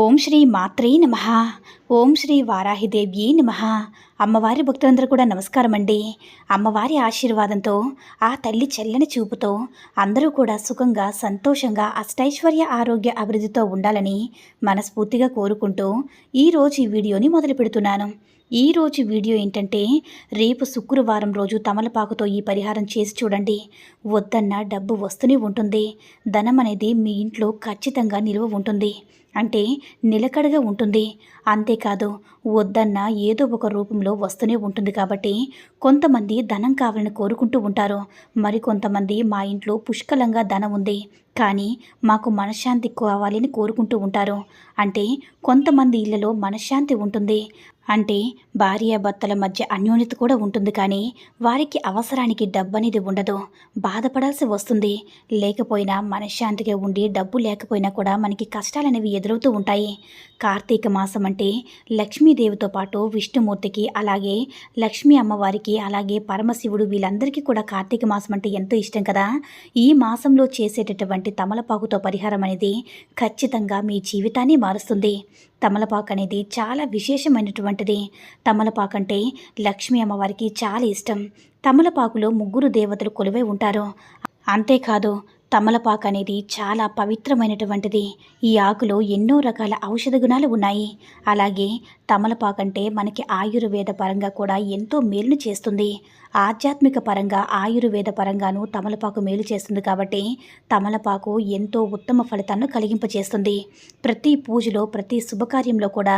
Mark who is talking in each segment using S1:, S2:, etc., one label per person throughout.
S1: Om Shri మాత్రే నమ. ఓం శ్రీ వారాహిదేవ్యే నమ. అమ్మవారి భక్తులందరూ కూడా నమస్కారం అండి. అమ్మవారి ఆశీర్వాదంతో ఆ తల్లి చెల్లని చూపుతో అందరూ కూడా సుఖంగా సంతోషంగా అష్టైశ్వర్య ఆరోగ్య అభివృద్ధితో ఉండాలని మనస్ఫూర్తిగా కోరుకుంటూ ఈరోజు ఈ వీడియోని మొదలు పెడుతున్నాను. ఈ రోజు వీడియో ఏంటంటే రేపు శుక్రవారం రోజు తమలపాకుతో ఈ పరిహారం చేసి చూడండి. వద్దన్న డబ్బు వస్తూనే ఉంటుంది. ధనం అనేది మీ ఇంట్లో ఖచ్చితంగా నిల్వ ఉంటుంది. అంటే నిలకడగా ఉంటుంది. అంతేకాదు వద్దన్న ఏదో ఒక రూపంలో వస్తూనే ఉంటుంది కాబట్టి కొంతమంది ధనం కావాలని కోరుకుంటూ ఉంటారు. మరి కొంతమంది మా ఇంట్లో పుష్కలంగా ధనం ఉంది. కానీ మాకు మనశ్శాంతి కావాలని కోరుకుంటూ ఉంటారు. అంటే కొంతమంది ఇళ్ళలో మనశ్శాంతి ఉంటుంది. అంటే భార్యాభర్తల మధ్య అన్యోన్యత కూడా ఉంటుంది కానీ వారికి అవసరానికి డబ్బు అనేది ఉండదు. బాధపడాల్సి వస్తుంది. లేకపోయినా మనశ్శాంతిగా ఉండి డబ్బు లేకపోయినా కూడా మనకి కష్టాలు అనేవి ఎదురవుతూ ఉంటాయి. కార్తీక మాసం అంటే లక్ష్మీదేవితో పాటు విష్ణుమూర్తికి అలాగే లక్ష్మీ అమ్మవారికి అలాగే పరమశివుడు వీళ్ళందరికీ కూడా కార్తీక మాసం అంటే ఎంతో ఇష్టం కదా. ఈ మాసంలో చేసేటటువంటి తమలపాకుతో పరిహారం అనేది ఖచ్చితంగా మీ జీవితాన్ని మారుస్తుంది. తమలపాకు అనేది చాలా విశేషమైనటువంటి తమలపాకు అంటే లక్ష్మీ అమ్మవారికి చాలా ఇష్టం. తమలపాకులో ముగ్గురు దేవతలు కొలువై ఉంటారు. అంతేకాదు తమలపాకు అనేది చాలా పవిత్రమైనటువంటిది. ఈ ఆకులో ఎన్నో రకాల ఔషధ గుణాలు ఉన్నాయి. అలాగే తమలపాకు అంటే మనకి ఆయుర్వేద పరంగా కూడా ఎంతో మేలును చేస్తుంది. ఆధ్యాత్మిక పరంగా ఆయుర్వేద పరంగాను తమలపాకు మేలు చేస్తుంది కాబట్టి తమలపాకు ఎంతో ఉత్తమ ఫలితాలను కలిగింపచేస్తుంది. ప్రతి పూజలో ప్రతి శుభకార్యంలో కూడా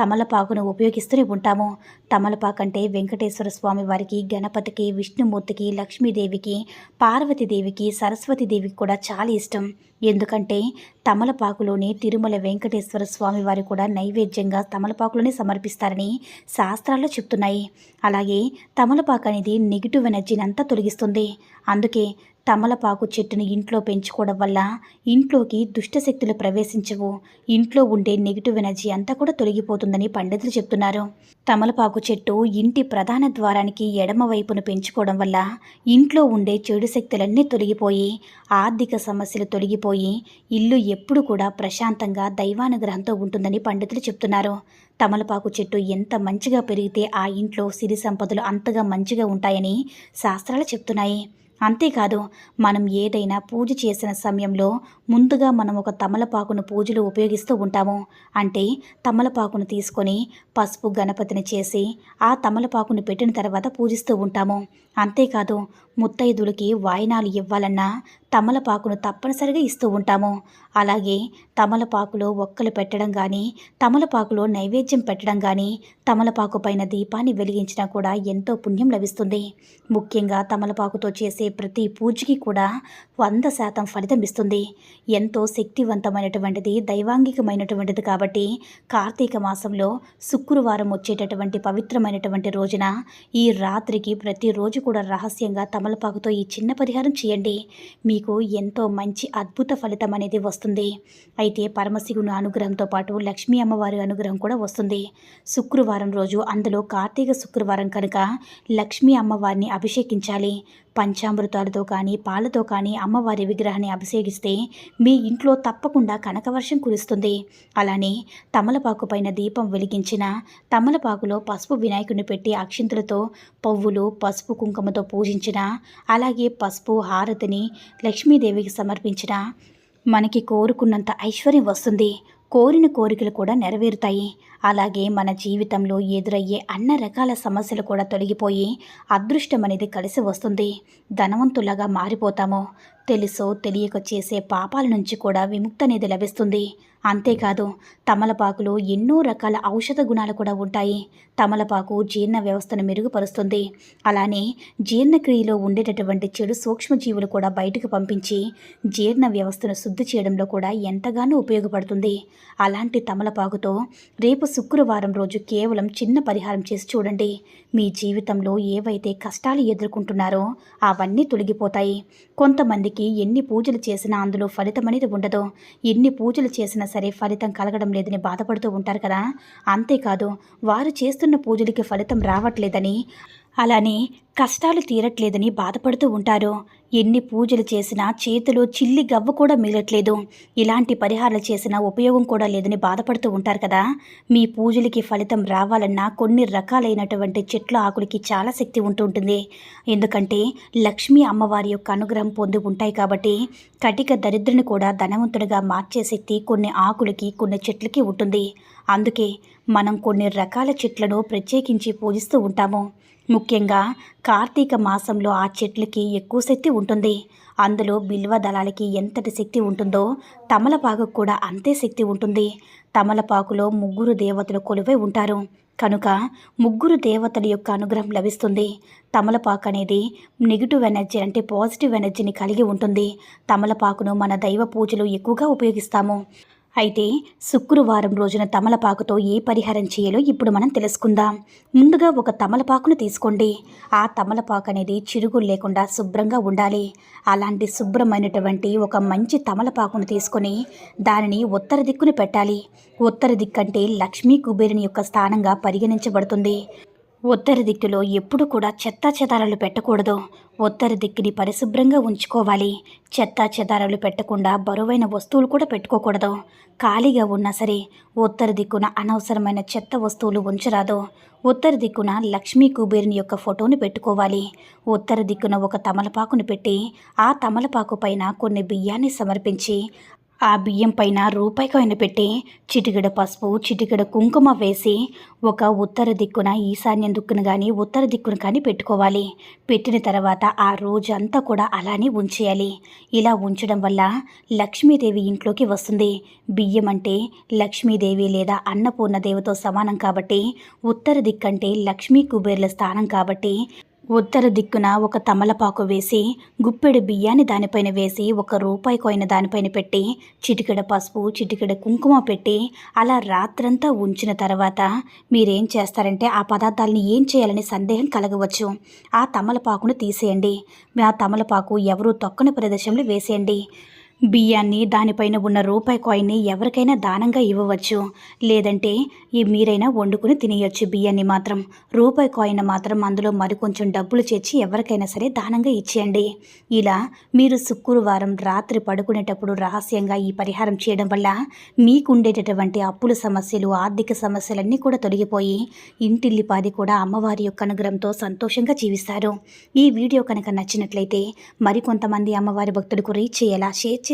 S1: తమలపాకును ఉపయోగిస్తూనే ఉంటాము. తమలపాకు అంటే వెంకటేశ్వర స్వామి వారికి గణపతికి విష్ణుమూర్తికి లక్ష్మీదేవికి పార్వతీదేవికి సరస్వతీదేవికి కూడా చాలా ఇష్టం. ఎందుకంటే తమలపాకులోని తిరుమల వెంకటేశ్వర స్వామి వారు కూడా నైవేద్యంగా తమలపాకులోనే సమర్పిస్తారని శాస్త్రాల్లో చెప్తున్నాయి. అలాగే తమలపాకు అనేది నెగిటివ్ ఎనర్జీని అంతా తొలగిస్తుంది. అందుకే తమలపాకు చెట్టుని ఇంట్లో పెంచుకోవడం వల్ల ఇంట్లోకి దుష్టశక్తులు ప్రవేశించవు. ఇంట్లో ఉండే నెగిటివ్ ఎనర్జీ అంతా కూడా తొలగిపోతుందని పండితులు చెప్తున్నారు. తమలపాకు చెట్టు ఇంటి ప్రధాన ద్వారానికి ఎడమ వైపును పెంచుకోవడం వల్ల ఇంట్లో ఉండే చెడు శక్తులన్నీ తొలగిపోయి ఆర్థిక సమస్యలు తొలగిపోయి ఇల్లు ఎప్పుడు కూడా ప్రశాంతంగా దైవానుగ్రహంతో ఉంటుందని పండితులు చెప్తున్నారు. తమలపాకు చెట్టు ఎంత మంచిగా పెరిగితే ఆ ఇంట్లో సిరి సంపదలు అంతగా మంచిగా ఉంటాయని శాస్త్రాలు చెప్తున్నాయి. అంతేకాదు మనం ఏదైనా పూజ చేసిన సమయంలో ముందుగా మనం ఒక తమలపాకును పూజలో ఉపయోగిస్తూ ఉంటాము. అంటే తమలపాకును తీసుకొని పసుపు గణపతిని చేసి ఆ తమలపాకును పెట్టిన తర్వాత పూజిస్తూ ఉంటాము. అంతేకాదు ముత్తైదులకి వాయినాలు ఇవ్వాలన్నా తమలపాకును తప్పనిసరిగా ఇస్తూ ఉంటాము. అలాగే తమలపాకులో ఒక్కలు పెట్టడం కానీ తమలపాకులో నైవేద్యం పెట్టడం కానీ తమలపాకు పైన దీపాన్ని వెలిగించినా కూడా ఎంతో పుణ్యం లభిస్తుంది. ముఖ్యంగా తమలపాకుతో చేసే ప్రతి పూజకి కూడా వంద శాతం ఫలితం ఇస్తుంది. ఎంతో శక్తివంతమైనటువంటిది దైవాంగికమైనటువంటిది కాబట్టి కార్తీక మాసంలో శుక్రవారం వచ్చేటటువంటి పవిత్రమైనటువంటి రోజున ఈ రాత్రికి ప్రతిరోజు కూడా రహస్యంగా తమలపాకుతో ఈ చిన్న పరిహారం చేయండి. మీకు ఎంతో మంచి అద్భుత ఫలితం అనేది వస్తుంది. అయితే పరమశివుని అనుగ్రహంతో పాటు లక్ష్మీ అమ్మవారి అనుగ్రహం కూడా వస్తుంది. శుక్రవారం రోజు అందులో కార్తీక శుక్రవారం కనుక లక్ష్మీ అమ్మవారిని అభిషేకించాలి. పంచామృతాలతో కానీ పాలతో కానీ అమ్మవారి విగ్రహాన్ని అభిషేకిస్తే మీ ఇంట్లో తప్పకుండా కనకవర్షం కురుస్తుంది. అలానే తమలపాకు పైన దీపం వెలిగించిన తమలపాకులో పసుపు వినాయకుడిని పెట్టి అక్షింతలతో పువ్వులు పసుపు కుంకుమతో పూజించిన అలాగే పసుపు హారతిని లక్ష్మీదేవికి సమర్పించిన మనకి కోరుకున్నంత ఐశ్వర్యం వస్తుంది. కోరిన కోరికలు కూడా నెరవేరుతాయి. అలాగే మన జీవితంలో ఎదురయ్యే అన్న రకాల సమస్యలు కూడా తొలగిపోయి అదృష్టం అనేది కలిసి వస్తుంది. ధనవంతులాగా మారిపోతాము. తెలుసో తెలియక చేసే పాపాల నుంచి కూడా విముక్తి అనేది లభిస్తుంది. అంతేకాదు తమలపాకులో ఎన్నో రకాల ఔషధ గుణాలు కూడా ఉంటాయి. తమలపాకు జీర్ణ వ్యవస్థను మెరుగుపరుస్తుంది. అలానే జీర్ణక్రియలో ఉండేటటువంటి చెడు సూక్ష్మజీవులు కూడా బయటకు పంపించి జీర్ణ వ్యవస్థను శుద్ధి చేయడంలో కూడా ఎంతగానో ఉపయోగపడుతుంది. అలాంటి తమలపాకుతో రేపు శుక్రవారం రోజు కేవలం చిన్న పరిహారం చేసి చూడండి. మీ జీవితంలో ఏవైతే కష్టాలు ఎదుర్కొంటున్నారో అవన్నీ తొలగిపోతాయి. కొంతమందికి ఎన్ని పూజలు చేసినా అందులో ఫలితం అనేది ఉండదు. ఎన్ని పూజలు చేసినా సరే ఫలితం కలగడం లేదని బాధపడుతూ ఉంటారు కదా. అంతేకాదు వారు చేస్తున్న పూజలకి ఫలితం రావట్లేదని అలానే కష్టాలు తీరట్లేదని బాధపడుతూ ఉంటారు. ఎన్ని పూజలు చేసినా చేతిలో చిల్లి గవ్వ కూడా మిగలట్లేదు. ఇలాంటి పరిహారాలు చేసినా ఉపయోగం కూడా లేదని బాధపడుతూ ఉంటారు కదా. మీ పూజలకి ఫలితం రావాలన్నా కొన్ని రకాలైనటువంటి చెట్ల ఆకులకి చాలా శక్తి ఉంటుంటుంది ఎందుకంటే లక్ష్మీ అమ్మవారి యొక్క అనుగ్రహం పొంది ఉంటాయి కాబట్టి కటిక దరిద్రుని కూడా ధనవంతుడిగా మార్చే శక్తి కొన్ని ఆకులకి కొన్ని చెట్లకి ఉంటుంది. అందుకే మనం కొన్ని రకాల చెట్లను ప్రత్యేకించి పూజిస్తూ ఉంటాము. ముఖ్యంగా కార్తీక మాసంలో ఆ చెట్లకి ఎక్కువ శక్తి ఉంటుంది. అందులో బిల్వ దళాలకి ఎంతటి శక్తి ఉంటుందో తమలపాకు కూడా అంతే శక్తి ఉంటుంది. తమలపాకులో ముగ్గురు దేవతలు కొలువై ఉంటారు. కనుక ముగ్గురు దేవతల యొక్క అనుగ్రహం లభిస్తుంది. తమలపాకు అనేది నెగిటివ్ ఎనర్జీ అంటే పాజిటివ్ ఎనర్జీని కలిగి ఉంటుంది. తమలపాకును మన దైవ పూజలు ఎక్కువగా ఉపయోగిస్తాము. అయితే శుక్రవారం రోజున తమలపాకుతో ఏ పరిహారం చేయాలో ఇప్పుడు మనం తెలుసుకుందాం. ముందుగా ఒక తమలపాకును తీసుకోండి. ఆ తమలపాకు అనేది చిరుగులు లేకుండా శుభ్రంగా ఉండాలి. అలాంటి శుభ్రమైనటువంటి ఒక మంచి తమలపాకును తీసుకొని దానిని ఉత్తర దిక్కును పెట్టాలి. ఉత్తర దిక్కంటే లక్ష్మీ కుబేరుని యొక్క స్థానంగా పరిగణించబడుతుంది. ఉత్తర దిక్కులో ఎప్పుడు కూడా చెత్తా చెదారాలు పెట్టకూడదు. ఉత్తర దిక్కుని పరిశుభ్రంగా ఉంచుకోవాలి. చెత్తా చెదారాలు పెట్టకుండా బరువైన వస్తువులు కూడా పెట్టుకోకూడదు. ఖాళీగా ఉన్నా సరే ఉత్తర దిక్కున అనవసరమైన చెత్త వస్తువులు ఉంచరాదు. ఉత్తర దిక్కున లక్ష్మీ కుబేరుని యొక్క ఫోటోని పెట్టుకోవాలి. ఉత్తర దిక్కున ఒక తమలపాకును పెట్టి ఆ తమలపాకు పైన కొన్ని బియ్యాన్ని సమర్పించి ఆ బియ్యం పైన రూపాయి కాయిన్ పెట్టి చిటికెడ పసుపు చిటికెడ కుంకుమ వేసి ఒక ఉత్తర దిక్కున ఈశాన్యం దిక్కున కానీ ఉత్తర దిక్కును కానీ పెట్టుకోవాలి. పెట్టిన తర్వాత ఆ రోజంతా కూడా అలానే ఉంచేయాలి. ఇలా ఉంచడం వల్ల లక్ష్మీదేవి ఇంట్లోకి వస్తుంది. బియ్యం అంటే లక్ష్మీదేవి లేదా అన్నపూర్ణ దేవితో సమానం కాబట్టి ఉత్తర దిక్కంటే లక్ష్మీ కుబేర్ల స్థానం కాబట్టి ఉత్తర దిక్కున ఒక తమలపాకు వేసి గుప్పెడు బియ్యాన్ని దానిపైన వేసి ఒక రూపాయి కోయిన దానిపైన పెట్టి చిటికెడ పసుపు చిటికెడ కుంకుమ పెట్టి అలా రాత్రంతా ఉంచిన తర్వాత మీరేం చేస్తారంటే ఆ పదార్థాలని ఏం చేయాలని సందేహం కలగవచ్చు. ఆ తమలపాకును తీసేయండి. ఆ తమలపాకు ఎవరు తొక్కని ప్రదేశంలో వేసేయండి. బియ్యాన్ని దానిపైన ఉన్న రూపాయి కాయిన్ని ఎవరికైనా దానంగా ఇవ్వవచ్చు. లేదంటే ఈ మీరైనా వండుకుని తినేయచ్చు బియ్యాన్ని మాత్రం. రూపాయి కాయిన్ మాత్రం అందులో మరికొంచెం డబ్బులు చేర్చి ఎవరికైనా సరే దానంగా ఇచ్చేయండి. ఇలా మీరు శుక్రవారం రాత్రి పడుకునేటప్పుడు రహస్యంగా ఈ పరిహారం చేయడం వల్ల మీకుండేటటువంటి అప్పుల సమస్యలు ఆర్థిక సమస్యలన్నీ కూడా తొలగిపోయి ఇంటిల్లిపాది కూడా అమ్మవారి యొక్క అనుగ్రహంతో సంతోషంగా జీవిస్తారు. ఈ వీడియో కనుక నచ్చినట్లయితే మరికొంతమంది అమ్మవారి భక్తులకు రీచ్ చేయాలా షేర్